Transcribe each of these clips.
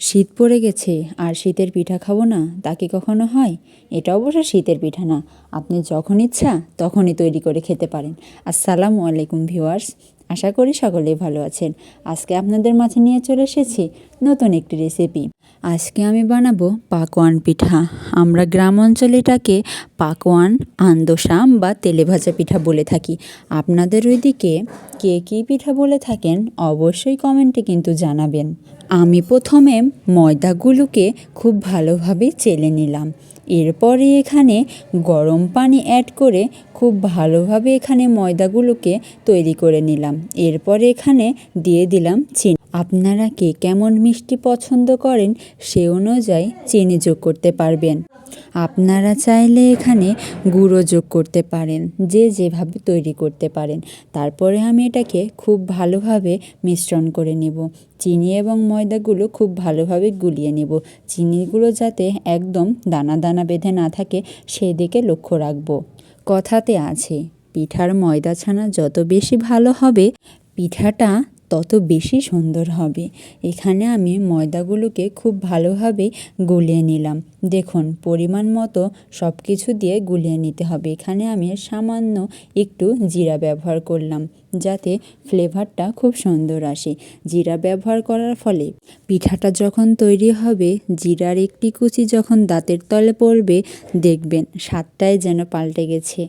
শীত পড়ে গেছে, আর শীতের পিঠা খাব না, তা কি কখনো হয়? এটা অবশ্য শীতের পিঠা না। আপনি যখন ইচ্ছা, তখনই তৈরি করে খেতে পারেন। আসসালামু আলাইকুম ভিউয়ার্স, আশা করি সকলেই ভালো আছেন। আজকে আপনাদের মাঝে নিয়ে চলে এসেছি নতুন একটি রেসিপি আজকে আমি বানাবো পাকোয়ান পিঠা। আমরা গ্রাম অঞ্চলে এটাকে পাকোয়ান, আন্দোসাম বা তেলে ভাজা পিঠা বলে থাকি। আপনাদের ওইদিকে কে কী পিঠা বলে থাকেন, অবশ্যই কমেন্টে কিন্তু জানাবেন। আমি প্রথমে ময়দাগুলোকে খুব ভালোভাবে চেলে নিলাম। এরপরে এখানে গরম পানি অ্যাড করে খুব ভালোভাবে এখানে ময়দাগুলোকে তৈরি করে নিলাম। এরপরে এখানে দিয়ে দিলাম চিনি। আপনারা কে কেমন মিষ্টি পছন্দ করেন সে অনুযায়ী চিনি যোগ করতে পারবেন। আপনারা চাইলে এখানে গুঁড়ো যোগ করতে পারেন, যে যেভাবে তৈরি করতে পারেন। তারপরে আমি এটাকে খুব ভালোভাবে মিশ্রণ করে নেব। চিনি এবং ময়দাগুলো খুব ভালোভাবে গুলিয়ে নেব। চিনিগুলো যাতে একদম দানা দানা বেঁধে না থাকে, সেদিকে লক্ষ্য রাখব। কথাতে আছে, পিঠার ময়দা ছানা যত বেশি ভালো হবে, পিঠাটা তত বেশি সুন্দর হবে। এখানে আমি ময়দাগুলোকে খুব ভালোভাবে গুলিয়ে নিলাম। দেখুন, পরিমাণ মতো সব কিছু দিয়ে গুলিয়ে নিতে হবে। এখানে আমি সামান্য একটু জিরা ব্যবহার করলাম, যাতে ফ্লেভারটা খুব সুন্দর আসে। জিরা ব্যবহার করার ফলে পিঠাটা যখন তৈরি হবে, জিরার একটি কুচি যখন দাঁতের তলে পড়বে, দেখবেন স্বাদটাই যেন পাল্টে গেছে।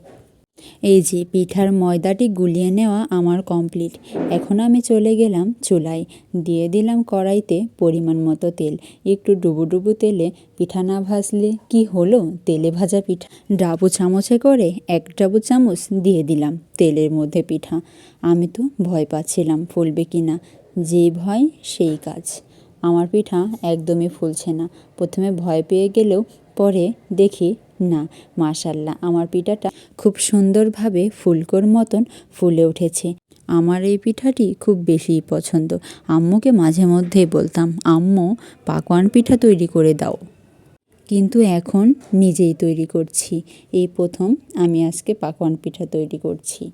এই যে পিঠার ময়দাটি গুলিয়ে নেওয়া আমার কমপ্লিট এখন আমি চলে গেলাম চুলায়। দিয়ে দিলাম কড়াইতে পরিমাণ মতো তেল। একটু ডুবু ডুবু তেলে পিঠা না ভাজলে কি হলো? তেলে ভাজা পিঠা। ডাবু চামচে করে এক ডাবু চামচ দিয়ে দিলাম তেলের মধ্যে পিঠা। আমি তো ভয় পাচ্ছিলাম ফুলবে কি না যে ভয় সেই কাজ। আমার পিঠা একদমই ফুলছে না। প্রথমে ভয় পেয়ে গেলেও পরে দেখি না। মাশাল্লাহ, আমার পিঠাটা খুব সুন্দরভাবে ফুলকোর মতন ফুলে উঠেছে। আমার এই পিঠাটি খুব বেশি পছন্দ। আম্মুকে মাঝে মধ্যেই বলতাম, আম্মু, পাকোয়ান পিঠা তৈরি করে দাও। কিন্তু এখন নিজেই তৈরি করছি। এই প্রথম আমি আজকে পাকোয়ান পিঠা তৈরি করছি।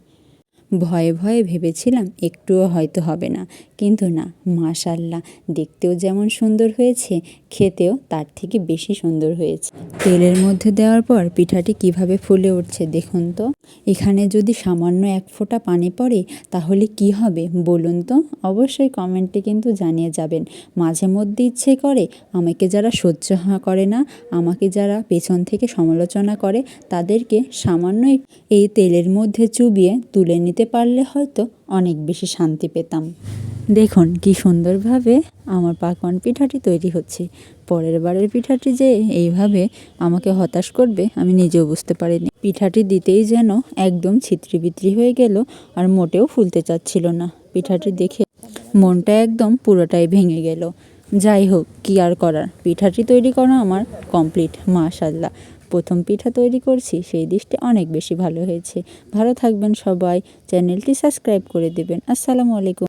ভয়ে ভয়ে ভেবেছিলাম একটুও হয়তো হবে না। কিন্তু না, মাশাল্লাহ, দেখতেও যেমন সুন্দর হয়েছে, খেতেও তার থেকে বেশি সুন্দর হয়েছে। তেলের মধ্যে দেওয়ার পর পিঠাটি কীভাবে ফুলে উঠছে দেখুন তো। এখানে যদি সামান্য এক ফোঁটা পানি পড়ে, তাহলে কি হবে বলুন তো? অবশ্যই কমেন্টে কিন্তু জানিয়ে যাবেন। মাঝে মধ্যে ইচ্ছে করে, আমাকে যারা সহ্য করে না, আমাকে যারা পেছন থেকে সমালোচনা করে, তাদেরকে সামান্য এই তেলের মধ্যে চুবিয়ে তুলে নিতে পারলে হয়তো অনেক বেশি শান্তি পেতাম। দেখুন কি সুন্দরভাবে আমার পাকন পিঠাটি তৈরি হচ্ছে। পরের বারের পিঠাটি যে এইভাবে আমাকে হতাশ করবে, আমি নিজেও বুঝতে পারিনি। পিঠাটি দিতেই যেন একদম ছিত্রিবিত্রি হয়ে গেল আর মোটেও ফুলতে চাচ্ছিল না। পিঠাটি দেখে মনটা একদম পুরোটাই ভেঙে গেল। যাই হোক, কি আর করার? পিঠাটি তৈরি করা আমার কমপ্লিট, মাশাল্লাহ। প্রথম পিঠা তৈরি করছি, সেই দৃষ্টি অনেক বেশি ভালো হয়েছে। ভালো থাকবেন সবাই। চ্যানেলটি সাবস্ক্রাইব করে দেবেন। আসসালামু আলাইকুম।